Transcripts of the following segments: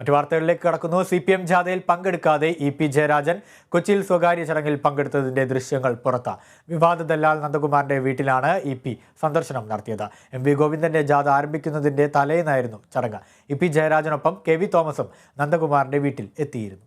മറ്റു വാർത്തകളിലേക്ക് കടക്കുന്നു. സി പി എം ജാഥയിൽ പങ്കെടുക്കാതെ ഇ പി ജയരാജൻ കൊച്ചിയിൽ സ്വകാര്യ ചടങ്ങിൽ പങ്കെടുത്തതിന്റെ ദൃശ്യങ്ങൾ പുറത്ത്. വിവാദ ദല്ലാൽ നന്ദകുമാറിന്റെ വീട്ടിലാണ് ഇ പി സന്ദർശനം നടത്തിയത്. എം വി ഗോവിന്ദന്റെ ജാഥ ആരംഭിക്കുന്നതിന്റെ തലേന്നായിരുന്നു ചടങ്ങ്. ഇ പി ജയരാജനൊപ്പം കെ വി തോമസും നന്ദകുമാറിന്റെ വീട്ടിൽ എത്തിയിരുന്നു.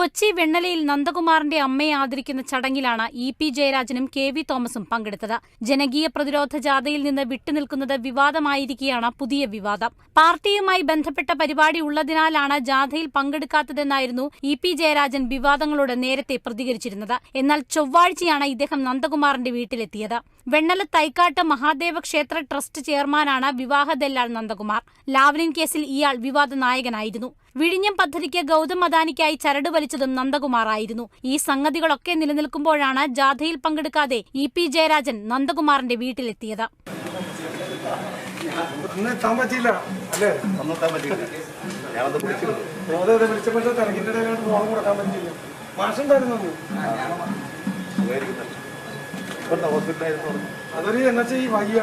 കൊച്ചി വെണ്ണലയിൽ നന്ദകുമാറിന്റെ അമ്മയെ ആദരിക്കുന്ന ചടങ്ങിലാണ് ഇ പി ജയരാജനും കെ വി തോമസും പങ്കെടുത്തത്. ജനകീയ പ്രതിരോധ ജാഥയിൽ നിന്ന് വിട്ടുനിൽക്കുന്നത് വിവാദമായിരിക്കെയാണ് പുതിയ വിവാദം. പാർട്ടിയുമായി ബന്ധപ്പെട്ട പരിപാടി ഉള്ളതിനാലാണ് ജാഥയിൽ പങ്കെടുക്കാത്തതെന്നായിരുന്നു ഇ പി ജയരാജൻ വിവാദങ്ങളോട് നേരത്തെ പ്രതികരിച്ചിരുന്നത്. എന്നാൽ ചൊവ്വാഴ്ചയാണ് ഇദ്ദേഹം നന്ദകുമാറിന്റെ വീട്ടിലെത്തിയത്. വെണ്ണല തൈക്കാട്ട് മഹാദേവ ക്ഷേത്ര ട്രസ്റ്റ് ചെയർമാനാണ് വിവാഹ ദല്ലാൽ നന്ദകുമാർ. ലാവ്ലിൻ കേസിൽ ഇയാൾ വിവാദ നായകനായിരുന്നു വിഴിഞ്ഞം പദ്ധതിക്ക് ഗൗതം അദാനിക്കായി ചരട് വലിച്ചതും നന്ദകുമാറായിരുന്നു. ഈ സംഗതികളൊക്കെ നിലനിൽക്കുമ്പോഴാണ് ജാഥയിൽ പങ്കെടുക്കാതെ ഇ പി ജയരാജൻ നന്ദകുമാറിന്റെ വീട്ടിലെത്തിയത്. അതൊരു എന്നാ ഈ വയ്യ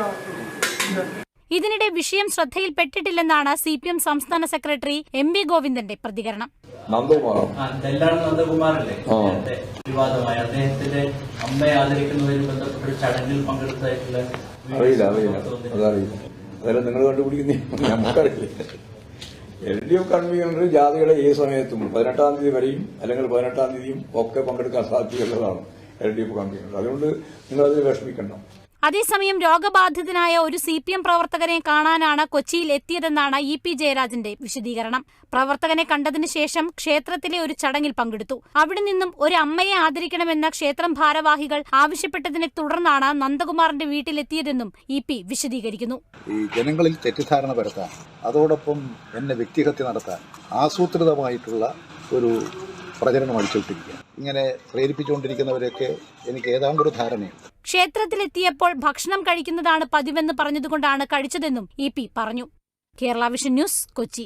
ഇതിനിടെ വിഷയം ശ്രദ്ധയിൽപ്പെട്ടിട്ടില്ലെന്നാണ് സി പി എം സംസ്ഥാന സെക്രട്ടറി എം വി ഗോവിന്ദന്റെ പ്രതികരണം. വിവാദമായി. അദ്ദേഹത്തിന്റെ അമ്മയെ ആദരിക്കുന്നതുമായി ബന്ധപ്പെട്ട ഒരു ചടങ്ങിൽ പങ്കെടുത്തായിട്ടുള്ള വീഡിയോ അറിയില്ല അറിയില്ല. പുറത്ത് വന്നിരുന്നു. അതറിയില്ല. അതെല്ലാം നിങ്ങൾ കണ്ടുപിടിക്കുന്ന? നമുക്കറിയില്ല എൽ ഡി എഫ് കൺവീനർ ജാതികളെ ഏത് സമയത്തും പതിനെട്ടാം തീയതി വരെയും അല്ലെങ്കിൽ പതിനെട്ടാം തീയതിയും ഒക്കെ പങ്കെടുക്കാൻ സാധ്യതയുള്ളതാണ് എൽ ഡി എഫ് കൺവീനർ. അതുകൊണ്ട് നിങ്ങളതിൽ വിഷമിക്കണം അതേസമയം രോഗബാധിതനായ ഒരു സി പി എം പ്രവർത്തകനെ കാണാനാണ് കൊച്ചിയിൽ എത്തിയതെന്നാണ് ഇ പി ജയരാജന്റെ വിശദീകരണം. പ്രവർത്തകനെ കണ്ടതിനു ശേഷം ക്ഷേത്രത്തിലെ ഒരു ചടങ്ങിൽ പങ്കെടുത്തു. അവിടെ നിന്നും ഒരു അമ്മയെ ആദരിക്കണമെന്ന ക്ഷേത്രം ഭാരവാഹികൾ ആവശ്യപ്പെട്ടതിനെ തുടർന്നാണ് നന്ദകുമാറിന്റെ വീട്ടിലെത്തിയതെന്നും ഇ പി വിശദീകരിക്കുന്നു. ഈ ജനങ്ങളിൽ തെറ്റിദ്ധാരണ പരത്താൻ അതോടൊപ്പം എന്നെ വ്യക്തിഹത്യ നടത്താൻ ആസൂത്രിതമായിട്ടുള്ള ഒരു പ്രചരണം അടിച്ചുവിട്ടിരിക്കുക ഇങ്ങനെ പ്രേരിപ്പിച്ചുകൊണ്ടിരിക്കുന്നവരെയൊക്കെ എനിക്ക് ഏതാണ്ടൊരു ധാരണയുണ്ട്. ക്ഷേത്രത്തിലെത്തിയപ്പോൾ ഭക്ഷണം കഴിക്കുന്നതാണ് പതിവെന്ന് പറഞ്ഞതുകൊണ്ടാണ് കഴിച്ചതെന്നും ഇ പറഞ്ഞു. Kerala vision news Kochi.